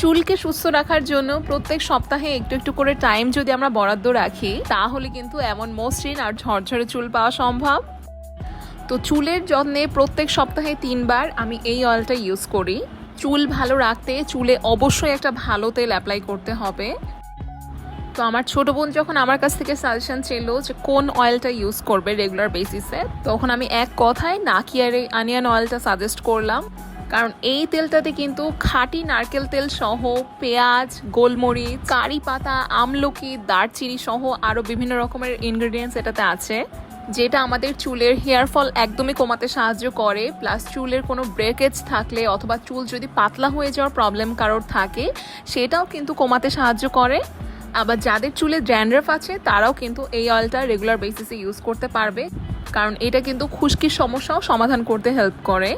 চুলকে সুস্থ রাখার জন্য প্রত্যেক সপ্তাহে একটু একটু করে টাইম যদি আমরা বরাদ্দ রাখি, তাহলে কিন্তু এমন মসৃণ আর ঝরঝরে চুল পাওয়া সম্ভব। তো চুলের যত্নে প্রত্যেক সপ্তাহে তিনবার আমি এই অয়েলটা ইউজ করি। চুল ভালো রাখতে চুলে অবশ্যই একটা ভালো তেল অ্যাপ্লাই করতে হবে। তো আমার ছোট বোন যখন আমার কাছ থেকে সাজেশন ছিল যে কোন অয়েলটা ইউজ করবে রেগুলার বেসিসে তখন আমি এক কথায় নাকিয়ার এই আনিয়ান অয়েলটা সাজেস্ট করলাম। কারণ এই তেলটাতে কিন্তু খাঁটি নারকেল তেল সহ পেঁয়াজ, গোলমরিচ, কারি পাতা, আমলকি, দারচিনি সহ আরও বিভিন্ন রকমের ইনগ্রেডিয়েন্টস এটাতে আছে, যেটা আমাদের চুলের হেয়ার ফল একদমই কমাতে সাহায্য করে প্লাস চুলের কোনো ব্রেকেজ থাকলে অথবা চুল যদি পাতলা হয়ে যাওয়ার প্রবলেম কারোর থাকে, সেটাও কিন্তু কমাতে সাহায্য করে। আবার যাদের চুলে ড্যান্ড্রাফ আছে, তারাও কিন্তু এই অয়েলটা রেগুলার বেসিসে ইউজ করতে পারবে, কারণ এটা কিন্তু খুশকির সমস্যাও সমাধান করতে হেল্প করে।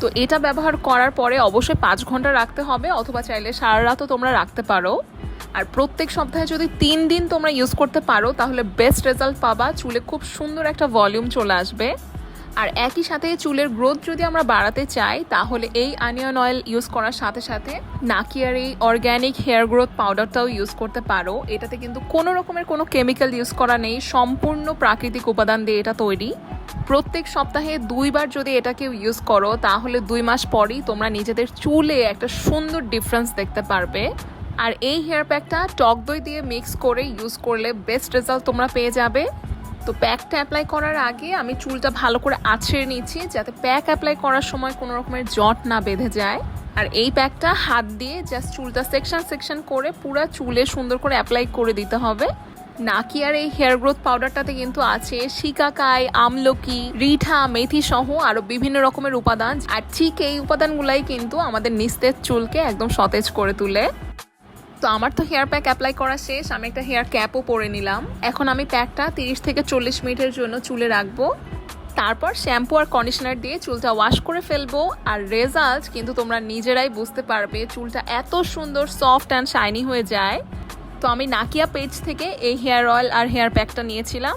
তো এটা ব্যবহার করার পরে অবশ্যই পাঁচ ঘণ্টা রাখতে হবে, অথবা চাইলে সারা রাতও তোমরা রাখতে পারো। আর প্রত্যেক সপ্তাহে যদি তিন দিন তোমরা ইউজ করতে পারো, তাহলে বেস্ট রেজাল্ট পাবা। চুলে খুব সুন্দর একটা ভলিউম চলে আসবে। আর একই সাথে চুলের গ্রোথ যদি আমরা বাড়াতে চাই, তাহলে এই আনিয়ন অয়েল ইউজ করার সাথে সাথে নাকিয়ার এই অর্গ্যানিক হেয়ার গ্রোথ পাউডারটাও ইউজ করতে পারো। এটাতে কিন্তু কোনো রকমের কোনো কেমিক্যাল ইউজ করা নেই। সম্পূর্ণ প্রাকৃতিক উপাদান দিয়ে এটা তৈরি। প্রত্যেক সপ্তাহে দুইবার যদি এটাকে ইউজ করো, তাহলে দুই মাস পরই তোমরা নিজেদের চুলে একটা সুন্দর ডিফারেন্স দেখতে পারবে। আর এই হেয়ার প্যাকটা টক দই দিয়ে মিক্স করে ইউজ করলে বেস্ট রেজাল্ট তোমরা পেয়ে যাবে। তো প্যাকটা অ্যাপ্লাই করার আগে আমি চুলটা ভালো করে আছড়ে নিচ্ছি যাতে প্যাক অ্যাপ্লাই করার সময় কোনো রকমের জট না বেঁধে যায়। আর এই প্যাকটা হাত দিয়ে জাস্ট চুলটা সেকশন সেকশন করে পুরো চুলে সুন্দর করে অ্যাপ্লাই করে দিতে হবে। নাকি আর এই হেয়ার গ্রোথ পাউডারটাতে কিন্তু আছে শিকাকাই, আমলকি, রিঠা, মেথি সহ আরও বিভিন্ন রকমের উপাদান। আর ঠিক এই উপাদানগুলাই কিন্তু আমাদের নিস্তেজ চুলকে একদম সতেজ করে তুলে। তো আমার তো হেয়ার প্যাক অ্যাপ্লাই করা শেষ, আমি একটা হেয়ার ক্যাপও পরে নিলাম। এখন আমি প্যাকটা তিরিশ থেকে চল্লিশ মিনিটের জন্য চুলে রাখব। তারপর শ্যাম্পু আর কন্ডিশনার দিয়ে চুলটা ওয়াশ করে ফেলব। আর রেজাল্ট কিন্তু তোমরা নিজেরাই বুঝতে পারবে, চুলটা এত সুন্দর সফট অ্যান্ড শাইনি হয়ে যায়। তো আমি নাকিয়া পেজ থেকে এই হেয়ার অয়েল আর হেয়ার প্যাকটা নিয়েছিলাম।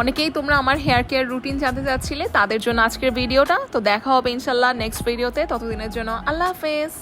অনেকেই তোমরা আমার হেয়ার কেয়ার রুটিন জানতে চাচ্ছিলে, তাদের জন্য আজকের ভিডিওটা। তো দেখা হবে ইনশাল্লাহ নেক্সট ভিডিওতে ততদিনের জন্য আল্লাহ হাফেজ।